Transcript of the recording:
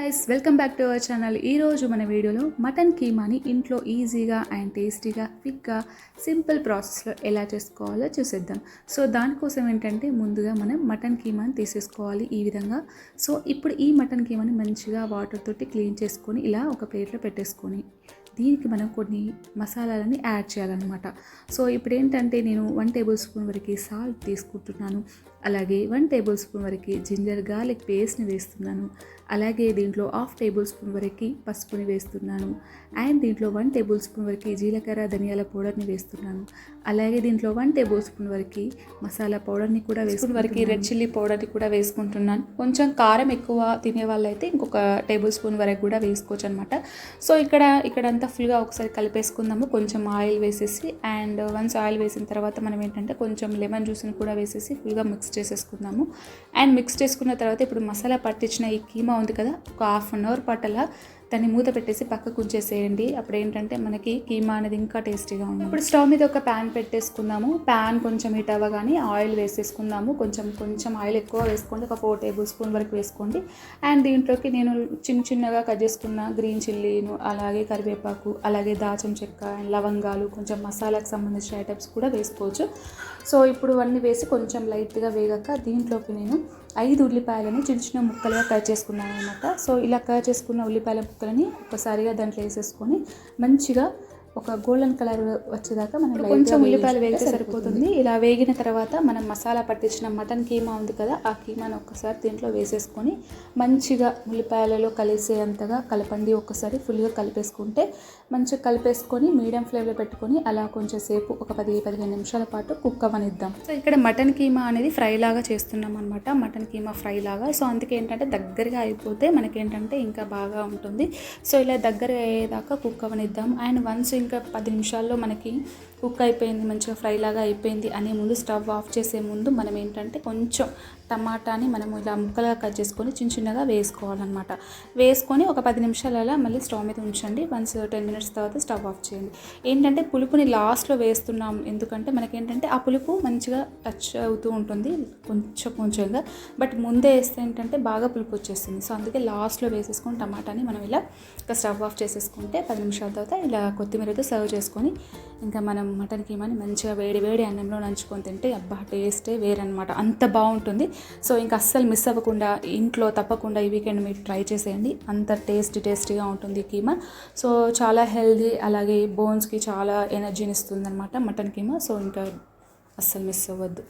Guys welcome back to our channel ఈరోజు మన వీడియోలో మటన్ కీమాని ఇంట్లో ఈజీగా అండ్ టేస్టీగా క్విక్గా సింపుల్ ప్రాసెస్లో ఎలా చేసుకోవాలో చూసేద్దాం. సో దానికోసం ఏంటంటే ముందుగా మనం మటన్ కీమాని తీసేసుకోవాలి ఈ విధంగా. సో ఇప్పుడు ఈ మటన్ కీమాని మంచిగా వాటర్ తోటి క్లీన్ చేసుకొని ఇలా ఒక ప్లేట్లో పెట్టేసుకొని దీనికి మనం కొన్ని మసాలాలని యాడ్ చేయాలన్నమాట. సో ఇప్పుడు ఏంటంటే నేను వన్ టేబుల్ స్పూన్ వరకు సాల్ట్ తీసుకుంటున్నాను. అలాగే వన్ టేబుల్ స్పూన్ వరకు జింజర్ గార్లిక్ పేస్ట్ని వేస్తున్నాను. అలాగే దీంట్లో హాఫ్ టేబుల్ స్పూన్ వరకు పసుపుని వేస్తున్నాను. అండ్ దీంట్లో వన్ టేబుల్ స్పూన్ వరకు జీలకర్ర ధనియాల పౌడర్ని వేస్తున్నాను. అలాగే దీంట్లో వన్ టేబుల్ స్పూన్ వరకు మసాలా పౌడర్ని కూడా వేసుకుని వరకు రెడ్ చిల్లీ పౌడర్ని కూడా వేసుకుంటున్నాను. కొంచెం కారం ఎక్కువ తినే వాళ్ళైతే ఇంకొక టేబుల్ స్పూన్ వరకు కూడా వేసుకోవచ్చు అనమాట సో ఇక్కడ ఇక్కడంతా ఫుల్గా ఒకసారి కలిపేసుకుందాము. కొంచెం ఆయిల్ వేసేసి అండ్ వన్స్ ఆయిల్ వేసిన తర్వాత మనం ఏంటంటే కొంచెం లెమన్ జ్యూస్ని కూడా వేసేసి ఫుల్గా మిక్స్ చేసేసుకుందాము. అండ్ మిక్స్ చేసుకున్న తర్వాత ఇప్పుడు మసాలా పట్టించిన ఈ కీమా ఉంది కదా ఒక హాఫ్ అన్ అవర్ పాటు అలా దాన్ని మూత పెట్టేసి పక్కకు ఉంచేసేయండి. అప్పుడు ఏంటంటే మనకి కీమా అనేది ఇంకా టేస్టీగా ఉంది. ఇప్పుడు స్టవ్ మీద ఒక ప్యాన్ పెట్టేసుకుందాము. ప్యాన్ కొంచెం హీట్ అవ్వగానే ఆయిల్ వేసేసుకుందాము. కొంచెం కొంచెం ఆయిల్ ఎక్కువ వేసుకోండి. ఒక ఫోర్ టేబుల్ స్పూన్ వరకు వేసుకోండి. అండ్ దీంట్లోకి నేను చిన్న చిన్నగా కట్ చేసుకున్న గ్రీన్ చిల్లీను అలాగే కరివేపాకు అలాగే దాచం చెక్క అండ్ లవంగాలు కొంచెం మసాలాకు సంబంధించిన ఐటమ్స్ కూడా వేసుకోవచ్చు. సో ఇప్పుడు అన్నీ వేసి కొంచెం లైట్గా వేగాక దీంట్లోకి నేను ఐదు ఉల్లిపాయలని చిన్న చిన్న ముక్కలుగా కట్ చేసుకున్నాను అనమాట సో ఇలా కట్ చేసుకున్న ఉల్లిపాయల ముక్కలని ఒకసారిగా దాంట్లో వేసేసుకొని మంచిగా ఒక గోల్డెన్ కలర్ వచ్చేదాకా మనం కొంచెం ఉల్లిపాయలు వేగితే సరిపోతుంది. ఇలా వేగిన తర్వాత మనం మసాలా పట్టించిన మటన్ కీమా ఉంది కదా ఆ కీమాను ఒక్కసారి దీంట్లో వేసేసుకొని మంచిగా ఉల్లిపాయలలో కలిసేంతగా కలపండి. ఒక్కసారి ఫుల్గా కలిపేసుకుంటే మంచిగా కలిపేసుకొని మీడియం ఫ్లేమ్లో పెట్టుకొని అలా కొంచెం సేపు ఒక పది పదిహేను నిమిషాల పాటు కుక్ అవ్వనిద్దాం. సో ఇక్కడ మటన్ కీమా అనేది ఫ్రై లాగా చేస్తున్నాం అనమాట మటన్ కీమా ఫ్రై లాగా. సో అందుకే ఏంటంటే దగ్గరగా అయిపోతే మనకేంటంటే ఇంకా బాగా ఉంటుంది. సో ఇలా దగ్గర అయ్యేదాకా కుక్ అవ్వనిద్దాం. అండ్ వన్స్ ఇంకా పది నిమిషాల్లో మనకి కుక్ అయిపోయింది మంచిగా ఫ్రై లాగా అయిపోయింది అనే ముందు స్టవ్ ఆఫ్ చేసే ముందు మనం ఏంటంటే కొంచెం టమాటాని మనము ఇలా ముక్కలుగా కట్ చేసుకొని చిన్న చిన్నగా వేసుకోవాలన్నమాట. వేసుకొని ఒక పది నిమిషాలు అలా మళ్ళీ స్టవ్ మీద ఉంచండి. వన్స్ టెన్ మినిట్స్ తర్వాత స్టవ్ ఆఫ్ చేయండి. ఏంటంటే పులుపుని లాస్ట్లో వేస్తున్నాం. ఎందుకంటే మనకి ఏంటంటే ఆ పులుపు మంచిగా టచ్ అవుతూ ఉంటుంది కొంచెం కొంచెంగా. బట్ ముందే వేస్తే ఏంటంటే బాగా పులుపు వచ్చేస్తుంది. సో అందుకే లాస్ట్లో వేసేసుకొని టమాటాని మనం ఇలా ఇంకా స్టవ్ ఆఫ్ చేసేసుకుంటే పది నిమిషాల తర్వాత ఇలా కొత్తిమీరతో సర్వ్ చేసుకొని ఇంకా మనం మటన్ కీమాని మంచిగా వేడి వేడి అన్నంలో నంచుకొని తింటే అబ్బా టేస్టే వేరనమాట అంత బాగుంటుంది. సో ఇంకా అస్సలు మిస్ అవ్వకుండా ఇంట్లో తప్పకుండా ఈ వీకెండ్ మీరు ట్రై చేసేయండి. అంత టేస్ట్ టేస్టీగా ఉంటుంది కీమా. సో చాలా హెల్దీ అలాగే బోన్స్కి చాలా ఎనర్జీని ఇస్తుంది అనమాట మటన్ కీమా. సో ఇంకా అస్సలు మిస్ అవ్వద్దు.